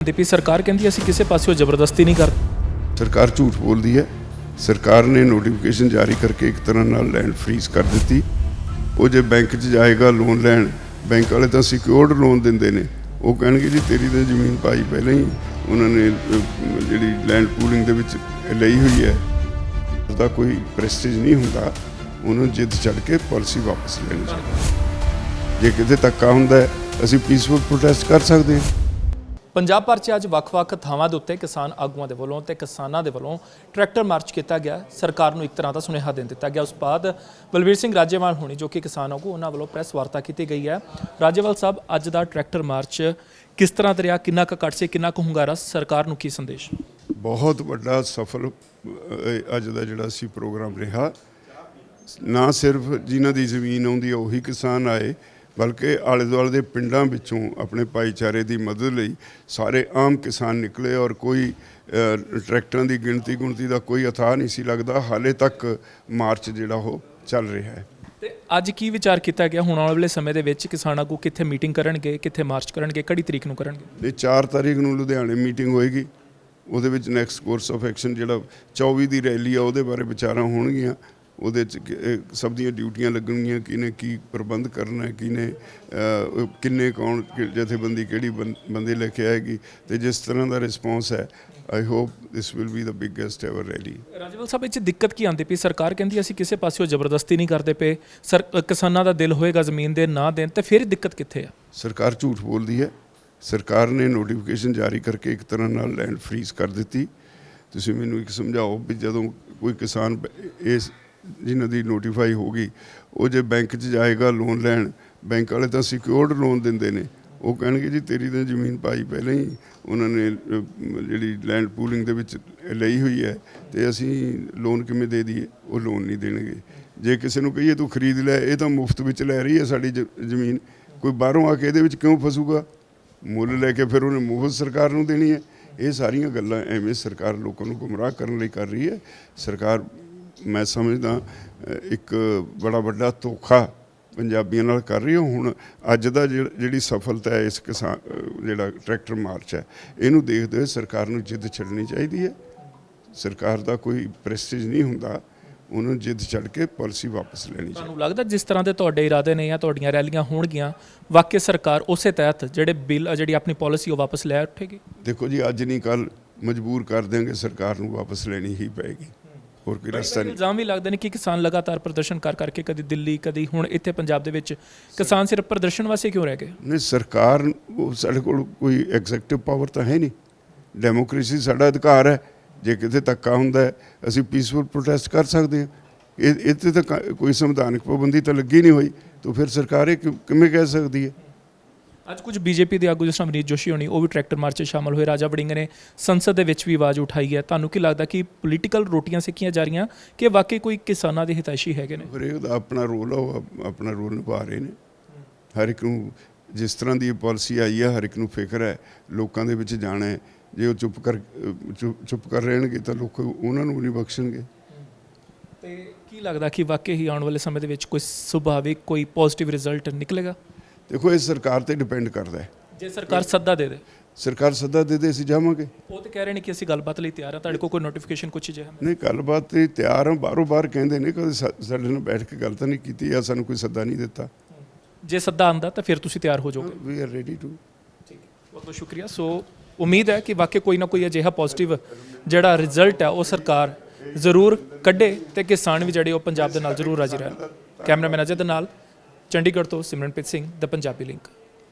ਦੀਪੀ ਸਰਕਾਰ ਕਹਿੰਦੀ ਅਸੀਂ ਕਿਸੇ ਪਾਸਿਓਂ ਜ਼ਬਰਦਸਤੀ ਨਹੀਂ ਕਰਦੇ ਸਰਕਾਰ ਝੂਠ ਬੋਲਦੀ ਹੈ। ਸਰਕਾਰ ਨੇ ਨੋਟੀਫਿਕੇਸ਼ਨ ਜਾਰੀ ਕਰਕੇ ਇੱਕ ਤਰ੍ਹਾਂ ਨਾਲ ਲੈਂਡ ਫ੍ਰੀਜ਼ ਕਰ ਦਿੱਤੀ। ਉਹ ਜੇ ਬੈਂਕ 'ਚ ਜਾਏਗਾ ਲੋਨ ਲੈਣ ਬੈਂਕ ਵਾਲੇ ਤਾਂ ਸਿਕਿਉਰਡ ਲੋਨ ਦਿੰਦੇ ਨੇ। ਉਹ ਕਹਿਣਗੇ ਜੀ, ਤੇਰੀ ਤਾਂ ਜ਼ਮੀਨ ਪਾਈ ਪਹਿਲਾਂ ਹੀ। ਉਹਨਾਂ ਨੇ ਜਿਹੜੀ ਲੈਂਡ ਪੂਲਿੰਗ ਦੇ ਵਿੱਚ ਲਈ ਹੋਈ ਹੈ। ਉਹਦਾ ਕੋਈ ਪ੍ਰੈਸਟੀਜ ਨਹੀਂ ਹੁੰਦਾ। ਉਹਨੂੰ ਜਿੱਦ ਚੜ ਕੇ ਪਾਲਿਸੀ ਵਾਪਸ ਲੈਣੀ ਚਾਹੀਦੀ ਜੇ ਕਿਤੇ ਧੱਕਾ ਹੁੰਦਾ ਅਸੀਂ ਪੀਸਫੁਲ ਪ੍ਰੋਟੈਸਟ ਕਰ ਸਕਦੇ ਹਾਂ। ਪੰਜਾਬ ਭਰ 'ਚ ਅੱਜ ਵੱਖ-ਵੱਖ ਥਾਵਾਂ ਦੇ ਉੱਤੇ ਕਿਸਾਨ ਆਗੂਆਂ ਦੇ ਵੱਲੋਂ ਤੇ ਕਿਸਾਨਾਂ ਦੇ ਵੱਲੋਂ ਟਰੈਕਟਰ ਮਾਰਚ ਕੀਤਾ ਗਿਆ। ਸਰਕਾਰ ਨੂੰ ਇੱਕ ਤਰ੍ਹਾਂ ਦਾ ਸੁਨੇਹਾ ਦੇ ਦਿੱਤਾ ਗਿਆ। ਉਸ ਤੋਂ ਬਾਅਦ ਬਲਵੀਰ ਸਿੰਘ ਰਾਜੇਵਾਲ ਹੋਣੀ, ਜੋ ਕਿ ਕਿਸਾਨ ਆਗੂ, ਉਹਨਾਂ ਵੱਲੋਂ ਪ੍ਰੈਸ ਵਾਰਤਾ ਕੀਤੀ ਗਈ ਹੈ। ਰਾਜੇਵਾਲ ਸਾਹਿਬ, ਅੱਜ ਦਾ ਟਰੈਕਟਰ ਮਾਰਚ ਕਿਸ ਤਰ੍ਹਾਂ ਦਾ ਰਿਹਾ? ਕਿੰਨਾ ਕੁ ਕੱਟ ਸੀ? ਕਿੰਨਾ ਕੁ ਹੁੰਗਾਰਾ? ਸਰਕਾਰ ਨੂੰ ਕੀ ਸੰਦੇਸ਼? ਬਹੁਤ ਵੱਡਾ ਸਫਲ ਅੱਜ ਦਾ ਜਿਹੜਾ ਸੀ ਪ੍ਰੋਗਰਾਮ ਰਿਹਾ। ਨਾ ਸਿਰਫ ਜਿਨ੍ਹਾਂ ਦੀ ਜ਼ਮੀਨ ਆਉਂਦੀ ਹੈ ਉਹੀ ਕਿਸਾਨ ਆਏ। ਬਲਕਿ ਆਲੇ ਦੁਆਲੇ ਦੇ ਪਿੰਡਾਂ ਵਿੱਚੋਂ ਆਪਣੇ ਭਾਈਚਾਰੇ ਦੀ ਮਦਦ ਲਈ ਸਾਰੇ ਆਮ ਕਿਸਾਨ ਨਿਕਲੇ ਔਰ ਕੋਈ ਟਰੈਕਟਰਾਂ ਦੀ ਗਿਣਤੀ ਗੁਣਤੀ ਦਾ ਕੋਈ ਅਥਾਹ ਨਹੀਂ ਸੀ ਲੱਗਦਾ। ਹਾਲੇ ਤੱਕ ਮਾਰਚ ਜਿਹੜਾ ਉਹ ਚੱਲ ਰਿਹਾ ਹੈ। ਤੇ ਅੱਜ ਕੀ ਵਿਚਾਰ ਕੀਤਾ ਗਿਆ? ਹੁਣ ਆਉਣ ਵਾਲੇ ਸਮੇਂ ਦੇ ਵਿੱਚ ਕਿਸਾਨ ਆਗੂ ਕਿੱਥੇ ਮੀਟਿੰਗ ਕਰਨਗੇ ਕਿੱਥੇ ਮਾਰਚ ਕਰਨਗੇ ਕਿਹੜੀ ਤਰੀਕ ਨੂੰ ਕਰਨਗੇ? ਇਹ 4 ਤਾਰੀਖ ਨੂੰ ਲੁਧਿਆਣੇ ਮੀਟਿੰਗ ਹੋਏਗੀ। ਉਹਦੇ ਵਿੱਚ ਨੈਕਸਟ ਕੋਰਸ ਆਫ ਐਕਸ਼ਨ ਜਿਹੜਾ 24 ਦੀ ਰੈਲੀ ਆ ਉਹਦੇ ਬਾਰੇ ਵਿਚਾਰਾਂ ਹੋਣਗੀਆਂ। ਉਹਦੇ ਚ ਸਭ ਦੀਆਂ ਡਿਊਟੀਆਂ ਲੱਗਣਗੀਆਂ ਕਿਹਨੇ ਕੀ ਪ੍ਰਬੰਧ ਕਰਨਾ ਹੈ ਅਹ, ਕਿੰਨੇ ਕੌਣ ਜਥੇਬੰਦੀ ਕਿਹੜੀ ਬੰਦੇ ਲੈ ਕੇ ਆਏਗੀ ਤੇ ਜਿਸ ਤਰ੍ਹਾਂ ਦਾ ਰਿਸਪੌਂਸ ਹੈ I hope this will be the biggest ever rally Rajwal Sahib ਇਹ 'ਚ ਦਿੱਕਤ ਕੀ ਆਉਂਦੀ ਪਈ? ਸਰਕਾਰ ਕਹਿੰਦੀ ਅਸੀਂ ਕਿਸੇ ਪਾਸਿਓਂ ਜ਼ਬਰਦਸਤੀ ਨਹੀਂ ਕਰਦੇ ਪਏ। ਸਰ ਕਿਸਾਨਾਂ ਦਾ ਦਿਲ ਹੋਏਗਾ ਜ਼ਮੀਨ ਦੇ ਨਾ ਦੇਣ ਤੇ ਫਿਰ ਦਿੱਕਤ ਕਿੱਥੇ ਆ? ਸਰਕਾਰ ਝੂਠ ਬੋਲਦੀ ਹੈ। ਸਰਕਾਰ ਨੇ ਨੋਟੀਫਿਕੇਸ਼ਨ ਜਾਰੀ ਕਰਕੇ ਇੱਕ ਤਰ੍ਹਾਂ ਨਾਲ ਲੈਂਡ ਫ੍ਰੀਜ਼ ਕਰ ਦਿੱਤੀ। ਤੁਸੀਂ ਮੈਨੂੰ ਇੱਕ ਸਮਝਾਓ ਵੀ ਜਦੋਂ ਕੋਈ ਕਿਸਾਨ ਇਸ ਜਿਨ੍ਹਾਂ ਦੀ ਨੋਟੀਫਾਈ ਹੋ ਗਈ, ਉਹ ਜੇ ਬੈਂਕ 'ਚ ਜਾਏਗਾ ਲੋਨ ਲੈਣ ਬੈਂਕ ਵਾਲੇ ਤਾਂ ਸਿਕਿਉਰਡ ਲੋਨ ਦਿੰਦੇ ਨੇ। ਉਹ ਕਹਿਣਗੇ ਜੀ, ਤੇਰੀ ਤਾਂ ਜ਼ਮੀਨ ਪਾਈ ਪਹਿਲਾਂ ਹੀ, ਉਹਨਾਂ ਨੇ ਜਿਹੜੀ ਲੈਂਡ ਪੂਲਿੰਗ ਦੇ ਵਿੱਚ ਲਈ ਹੋਈ ਹੈ, ਤੇ ਅਸੀਂ ਲੋਨ ਕਿਵੇਂ ਦੇ ਦਈਏ? ਉਹ ਲੋਨ ਨਹੀਂ ਦੇਣਗੇ। ਜੇ ਕਿਸੇ ਨੂੰ ਕਹੀਏ, ਤੂੰ ਖਰੀਦ ਲੈ, ਇਹ ਤਾਂ ਮੁਫਤ ਵਿੱਚ ਲੈ ਰਹੀ ਹੈ ਸਾਡੀ ਜ- ਜ਼ਮੀਨ। ਕੋਈ ਬਾਹਰੋਂ ਆ ਕੇ ਇਹਦੇ ਵਿੱਚ ਕਿਉਂ ਫਸੂਗਾ? ਮੁੱਲ ਲੈ ਕੇ ਫਿਰ ਉਹਨੇ ਮੁਫਤ ਸਰਕਾਰ ਨੂੰ ਦੇਣੀ ਹੈ। ਇਹ ਸਾਰੀਆਂ ਗੱਲਾਂ ਐਵੇਂ ਸਰਕਾਰ ਲੋਕਾਂ ਨੂੰ ਗੁੰਮਰਾਹ ਕਰਨ ਲਈ ਕਰ ਰਹੀ ਹੈ। ਸਰਕਾਰ ਮੈਂ ਸਮਝਦਾ ਇੱਕ ਬੜਾ ਵੱਡਾ ਧੋਖਾ ਪੰਜਾਬੀਆਂ ਨਾਲ ਕਰ ਰਹੀ ਹੈ। ਹੁਣ ਅੱਜ ਦਾ ਜਿਹੜਾ- ਸਫਲਤਾ ਹੈ ਇਸ ਕਿਸਾਨ ਜਿਹੜਾ ਟਰੈਕਟਰ ਮਾਰਚ ਹੈ ਇਹਨੂੰ ਦੇਖਦੇ ਹੋਏ ਸਰਕਾਰ ਨੂੰ ਜਿੱਦ ਛੱਡਣੀ ਚਾਹੀਦੀ ਹੈ। ਸਰਕਾਰ ਦਾ ਕੋਈ ਪ੍ਰੈਸਟੀਜ ਨਹੀਂ ਹੁੰਦਾ ਉਹਨੂੰ ਜਿੱਦ ਛੱਡ ਕੇ ਪਾਲਿਸੀ ਵਾਪਸ ਲੈਣੀ ਚਾਹੀਦੀ ਤੁਹਾਨੂੰ ਲੱਗਦਾ ਜਿਸ ਤਰ੍ਹਾਂ ਦੇ ਤੁਹਾਡੇ ਇਰਾਦੇ ਨੇ ਜਾਂ ਤੁਹਾਡੀਆਂ ਰੈਲੀਆਂ ਹੋਣਗੀਆਂ ਵਾਕਿਆ ਸਰਕਾਰ ਉਸੇ ਤਹਿਤ ਜਿਹੜੇ ਬਿੱਲ ਜਿਹੜੀ ਆਪਣੀ ਪਾਲਿਸੀ ਉਹ ਵਾਪਸ ਲੈ ਉੱਠੇਗੀ? ਦੇਖੋ ਜੀ ਅੱਜ ਨਹੀਂ ਕੱਲ ਮਜਬੂਰ ਕਰ ਦੇਂਗੇ ਸਰਕਾਰ ਨੂੰ ਵਾਪਸ ਲੈਣੀ ਹੀ ਪਏਗੀ। ਹੋਰ ਕੋਈ ਰਸਤਾ ਨਹੀਂ? ਇਲਜ਼ਾਮ ਵੀ ਲੱਗਦੇ ਨੇ ਕਿ ਕਿਸਾਨ ਲਗਾਤਾਰ ਪ੍ਰਦਰਸ਼ਨ ਕਰ ਕਰਕੇ ਕਦੀ ਦਿੱਲੀ ਕਦੀ ਹੁਣ ਇੱਥੇ ਪੰਜਾਬ ਦੇ ਵਿੱਚ ਕਿਸਾਨ ਸਿਰਫ ਪ੍ਰਦਰਸ਼ਨ ਵਾਸਤੇ ਕਿਉਂ ਰਹਿ ਗਏ? ਨਹੀਂ ਸਰਕਾਰ ਉਹ ਸਾਡੇ ਕੋਲ ਕੋਈ ਐਗਜ਼ੈਕਟਿਵ ਪਾਵਰ ਤਾਂ ਹੈ ਨਹੀਂ। ਡੈਮੋਕ੍ਰੇਸੀ ਸਾਡਾ ਅਧਿਕਾਰ ਹੈ। ਜੇ ਕਿਤੇ ਧੱਕਾ ਹੁੰਦਾ ਹੈ ਅਸੀਂ ਪੀਸਫੁਲ ਪ੍ਰੋਟੈਸਟ ਕਰ ਸਕਦੇ ਹਾਂ। ਇਹ ਇੱਥੇ ਤਾਂ ਕ- ਕੋਈ ਸੰਵਿਧਾਨਕ ਪਾਬੰਦੀ ਤਾਂ ਲੱਗੀ ਨਹੀਂ ਹੋਈ। ਤਾਂ ਫਿਰ ਸਰਕਾਰ ਇਹ ਕਿ- ਕਿਵੇਂ ਕਹਿ ਸਕਦੀ ਹੈ? ਅੱਜ ਕੁਝ ਬੀਜੇਪੀ ਦੇ ਆਗੂ ਜਿਸ ਤਰ੍ਹਾਂ ਮਨੀਤ ਜੋਸ਼ੀ ਹੋਣੀ ਉਹ ਵੀ ਟਰੈਕਟਰ ਮਾਰਚ 'ਚ ਸ਼ਾਮਲ ਹੋਏ। ਰਾਜਾ ਵੜਿੰਗ ਨੇ ਸੰਸਦ ਦੇ ਵਿੱਚ ਵੀ ਆਵਾਜ਼ ਉਠਾਈ ਹੈ। ਤੁਹਾਨੂੰ ਕੀ ਲੱਗਦਾ ਕਿ ਪੋਲੀਟੀਕਲ ਰੋਟੀਆਂ ਸਿੱਖੀਆਂ ਜਾ ਰਹੀਆਂ ਕਿ ਵਾਕਈ ਕੋਈ ਕਿਸਾਨਾਂ ਦੇ ਹਿਤੈਸ਼ੀ ਹੈਗੇ ਨੇ? ਹਰੇਕ ਦਾ ਆਪਣਾ ਰੋਲ ਆ ਆਪਣਾ ਰੋਲ ਨਿਭਾ ਰਹੇ ਨੇ। ਹਰ ਇੱਕ ਨੂੰ ਜਿਸ ਤਰ੍ਹਾਂ ਦੀ ਪਾਲਿਸੀ ਆਈ ਹੈ ਹਰ ਇੱਕ ਨੂੰ ਫਿਕਰ ਹੈ ਲੋਕਾਂ ਦੇ ਵਿੱਚ ਜਾਣਾ ਹੈ। ਜੇ ਉਹ ਚੁੱਪ ਕਰ ਚੁੱਪ- ਕਰ ਰਹਿਣਗੇ ਤਾਂ ਲੋਕ ਉਹਨਾਂ ਨੂੰ ਨਹੀਂ ਬਖਸ਼ਣਗੇ। ਤੇ ਕੀ ਲੱਗਦਾ ਕਿ ਵਾਕਈ ਹੀ ਆਉਣ ਵਾਲੇ ਸਮੇਂ ਦੇ ਵਿੱਚ ਕੋਈ ਸੁਭਾਵਿਕ ਕੋਈ ਪੋਜ਼ਿਟਿਵ ਰਿਜ਼ਲਟ ਨਿਕਲੇਗਾ? ਦੇਖੋ ਇਹ ਸਰਕਾਰ ਤੇ ਡਿਪੈਂਡ ਕਰਦਾ ਹੈ। ਜੇ ਸਰਕਾਰ ਸੱਦਾ ਦੇ ਦੇ। ਸਰਕਾਰ ਸੱਦਾ ਦੇ ਦੇ ਅਸੀਂ ਜਾਵਾਂਗੇ। ਉਹ ਤੇ ਕਹਿ ਰਹੇ ਨੇ ਕਿ ਅਸੀਂ ਗੱਲਬਾਤ ਲਈ ਤਿਆਰ ਹਾਂ। ਤੁਹਾਡੇ ਕੋਲ ਕੋਈ ਨੋਟੀਫਿਕੇਸ਼ਨ ਕੁਝ ਜਿਹਾ ਨਹੀਂ ਗੱਲਬਾਤ ਤੇ ਤਿਆਰ ਹਾਂ। ਬਾਹਰੋਂ ਬਾਹਰ ਕਹਿੰਦੇ ਨੇ ਕਦੇ ਸਾ- ਸਾਡੇ ਨਾਲ ਬੈਠ ਕੇ ਗੱਲ ਤਾਂ ਨਹੀਂ ਕੀਤੀ ਜਾਂ ਸਾਨੂੰ ਕੋਈ ਸੱਦਾ ਨਹੀਂ ਦਿੱਤਾ। ਜੇ ਸੱਦਾ ਆਂਦਾ ਤਾਂ ਫਿਰ ਤੁਸੀਂ ਤਿਆਰ ਹੋ ਜਾਓਗੇ। ਵੀ ਆਰ ਰੈਡੀ ਟੂ ਠੀਕ ਹੈ। ਬਹੁਤ ਬਹੁਤ ਸ਼ੁਕਰੀਆ। ਸੋ ਉਮੀਦ ਹੈ ਕਿ ਵਾਕਈ ਕੋਈ ਨਾ ਕੋਈ ਅਜਿਹਾ ਪੋਜ਼ਿਟਿਵ ਜਿਹੜਾ ਰਿਜ਼ਲਟ ਹੈ ਉਹ ਸਰਕਾਰ ਜ਼ਰੂਰ ਕੱਢੇ ਤੇ ਕਿਸਾਨ ਵੀ ਜਿਹੜੇ ਉਹ ਪੰਜਾਬ ਦੇ ਨਾਲ ਜ਼ਰੂਰ ਰਾਜੀ ਰਹਿਣ। ਕੈਮਰਾਮੈਨ ਅਜੇ ਦੇ ਨਾਲ ਚੰਡੀਗੜ੍ਹ ਤੋਂ ਸਿਮਰਨਪ੍ਰੀਤ ਸਿੰਘ ਦਾ ਪੰਜਾਬੀ ਲਿੰਕ